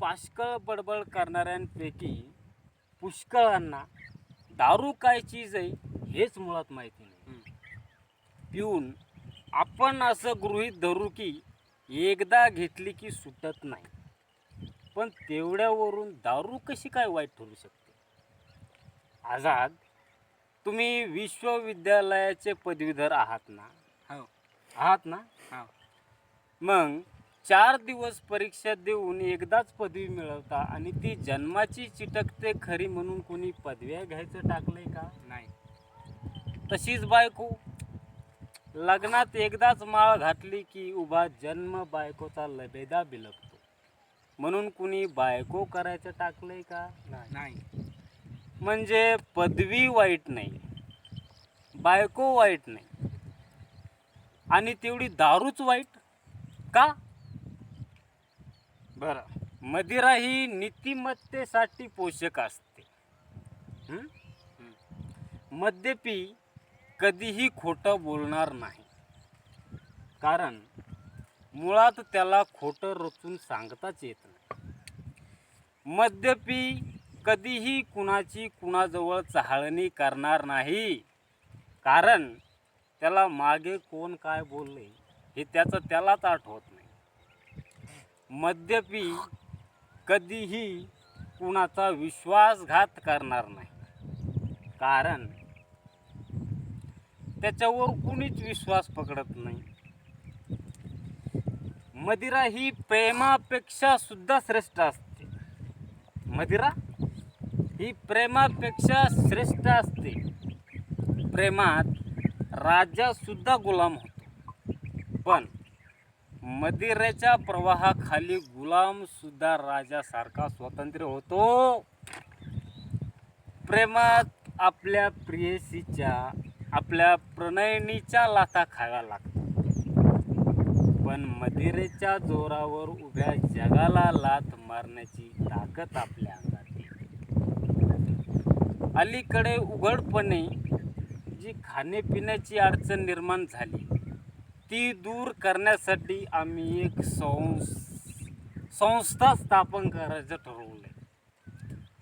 पाष्कळ बडबड करणाऱ्यांपैकी पुष्कळांना दारू काय चीज आहे हेच मुळात माहिती नाही. पिऊन आपण असं गृहीत धरू की एकदा घेतली की सुटत नाही. पण तेवढ्यावरून दारू कशी काय वाईट ठरू शकते? आझाद तुम्ही विश्वविद्यालयाचे पदवीधर आहात ना? हो. आहात ना? हो. मग चार दिवस परीक्षा देऊन एकदाच पदवी मिळवता आणि ती जन्माची चिटकते खरी म्हणून कोणी पदव्या घ्यायचं टाकलंय का? नाही. तशीच बायको. लग्नात एकदाच माळ घातली की उभा जन्म बायकोचा लबेदा बिलकतो म्हणून कुणी बायको करायचं टाकलंय का? नाही. म्हणजे पदवी वाईट नाही. बायको वाईट नाही. आणि तेवढी दारूच वाईट? का? बरं. मदिरा ही नीतिमत्तेसाठी पोषक असते. हं? मद्यपी कधीही खोटं बोलणार नाही. कारण मुळात त्याला खोटं रचून सांगताच येत नाही. मद्यपी कधीही कुणाची कुणाजवळ चाळणी करणार नाही. कारण त्याला मागे कोण काय बोलले हे त्याचं त्यालाच आठवत नाही. मद्यपी कधीही कुणाचा विश्वासघात करणार नाही. कारण त्याच्यावर कुणीच विश्वास पकडत नाही. मदिरा ही प्रेमापेक्षा सुद्धा श्रेष्ठ असते. मदिरा ही प्रेमापेक्षा श्रेष्ठ असते. प्रेमात राजा सुद्धा गुलाम होतो. पण मदिरेच्या प्रवाहाखाली गुलाम सुद्धा राजासारखा स्वतंत्र होतो. प्रेमात आपल्या प्रियसीच्या आपल्या प्रणयनीच्या लाथा खाव्या लागतात. पण मदिरेच्या जोरावर उभ्या जगाला लाथ मारण्याची ताकद आपल्या अंगात अलीकडे उघडपणे जी खाण्यापिण्याची अडचण निर्माण झाली ती दूर करण्यासाठी आम्ही एक संस संस्था स्थापन करायचं ठरवलं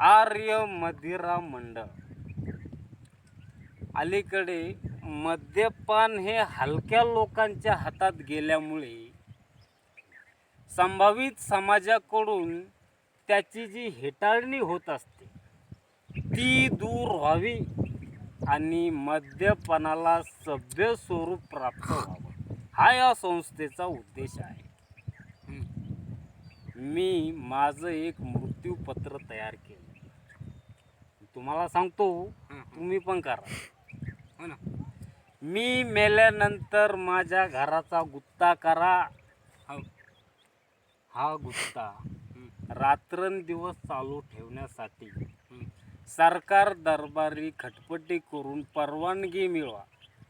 आर्य मदिरा मंडळ. अलीकडे मद्यपान हे हलक्या लोकांच्या हातात गेल्यामुळे संभावित समाजाकडून त्याची जी हेटाळणी होत असते ती दूर व्हावी आणि मद्यपानाला सभ्य स्वरूप प्राप्त व्हावं. हा या संस्थेचा उद्देश आहे. मी माझं एक मृत्यूपत्र तयार केलं. तुम्हाला सांगतो तुम्ही पण करा. हो ना. मी मेल्यानंतर माझ्या घराचा गुत्ता करा. हो. हा गुत्ता. रात्रंदिवस चालू ठेवण्यासाठी. सरकार दरबारी खटपटी करून परवानगी मिळवा.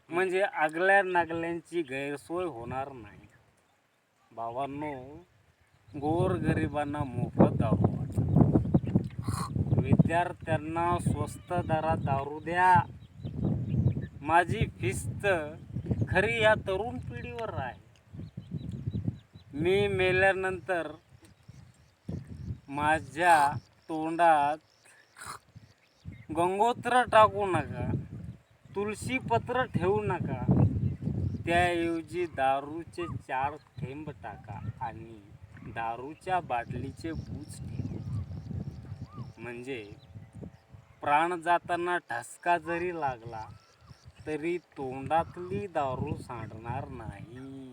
म्हणजे आगल्या नागल्यांची गैरसोय होणार नाही. बाबांनो गोरगरिबांना मोफत दारू विद्यार्थ्यांना स्वस्त दरात दारू द्या. माझी फिस्त खरी या तरुण पिढीवर आहे. मी मेल्यानंतर माझ्या तोंडात गंगोत्र टाकू नका. तुळशीपत्र ठेवू नका. त्याऐवजी दारूचे चार थेंब टाका आणि दारूच्या बाटलीचे बूज ठेवा. म्हणजे प्राण जाताना ठसका जरी लागला तरी तोंडातली दारू सांडणार नाही.